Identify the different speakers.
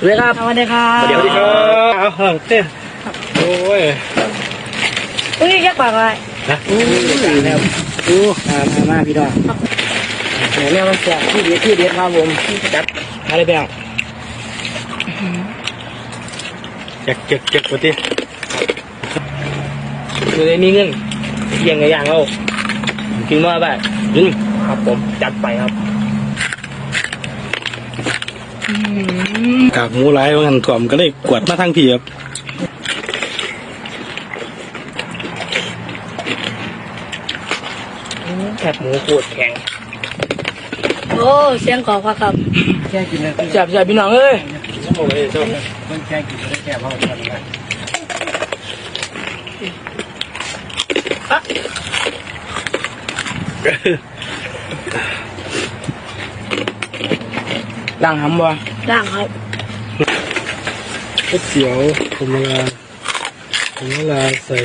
Speaker 1: สวัสดีครับ
Speaker 2: สวัสดีครับ
Speaker 1: สวัสดีครับ
Speaker 3: เอาเฮ้ยเต้นโอ้ย
Speaker 2: วันนี้ยักษ์ปากอะไร
Speaker 1: อู้นะครับอู้มามามาพี่น้องโอ้เนี่ยมันแสบที่เด็ดที่เด็ดครับผมจัดอะไรไปอะ
Speaker 3: เจ็กเจ็กเจ็กปะติ
Speaker 1: คือได้มีเงินเยี่ยงกับอย่างเรากินมาแบบยิงครับผมจัดไปครับ
Speaker 3: กากหมูหลายว่างันถ่วมก็เลยกวดมาทั้งพี่ครับ
Speaker 1: แคบหมูโคตรแข็ง
Speaker 2: โอ้เสียงกรอบครับครับ
Speaker 1: แค่กินเลยแสบแสบพี่น้องเอ้ย
Speaker 3: โอ้ยเจ้า
Speaker 1: มันแค่กินไม่ได้แค่เพราะมันนะดังหำบ่
Speaker 2: ด่างครับ
Speaker 3: ก๋วยเตี๋ยวผมลาผมลาใส่